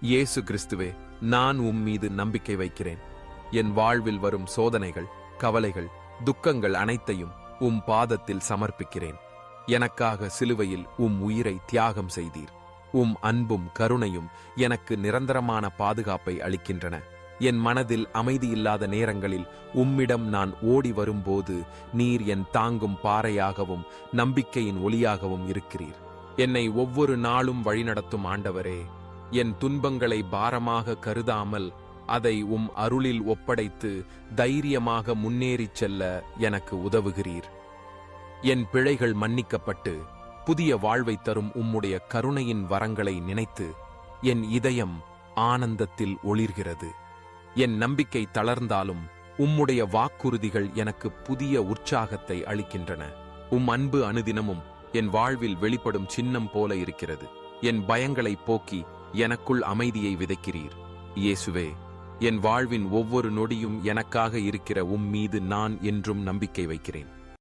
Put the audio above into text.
இயேசு கிறிஸ்துவே நான் உம் மீது நம்பிக்கை வைக்கிறேன். என் வாழ்வில் வரும் சோதனைகள் கவலைகள் துக்கங்கள் அனைத்தையும் உம் பாதத்தில் சமர்ப்பிக்கிறேன். எனக்காக சிலுவையில் உம் உயிரை தியாகம் செய்தீர். உம் அன்பும் கருணையும் எனக்கு நிரந்தரமான பாதுகாப்பை அளிக்கின்றன. என் மனதில் அமைதியில்லாத நேரங்களில் உம்மிடம் நான் ஓடி வரும்போது நீர் என் தாங்கும் பாறையாகவும் நம்பிக்கையின் ஒளியாகவும் இருக்கிறீர். என்னை ஒவ்வொரு நாளும் வழிநடத்தும் ஆண்டவரே என் துன்பங்களை பாரமாக கருதாமல் அதை உம் அருளில் ஒப்படைத்து தைரியமாக முன்னேறிச் செல்ல எனக்கு உதவுகிறீர். என் பிழைகள் மன்னிக்கப்பட்டு புதிய வாழ்வை தரும் உம்முடைய கருணையின் வரங்களை நினைத்து என் இதயம் ஆனந்தத்தில் ஒளிர்கிறது. என் நம்பிக்கை தளர்ந்தாலும் உம்முடைய வாக்குறுதிகள் எனக்கு புதிய உற்சாகத்தை அளிக்கின்றன. உம் அன்பு அனுதினமும் என் வாழ்வில் வெளிப்படும் சின்னம் போல இருக்கிறது. என் பயங்களை போக்கி எனக்குள் அமைதியை விதைக்கிறீர். இயேசுவே என் வாழ்வின் ஒவ்வொரு நொடியும் எனக்காக இருக்கிற உம் மீது நான் என்றும் நம்பிக்கை வைக்கிறேன்.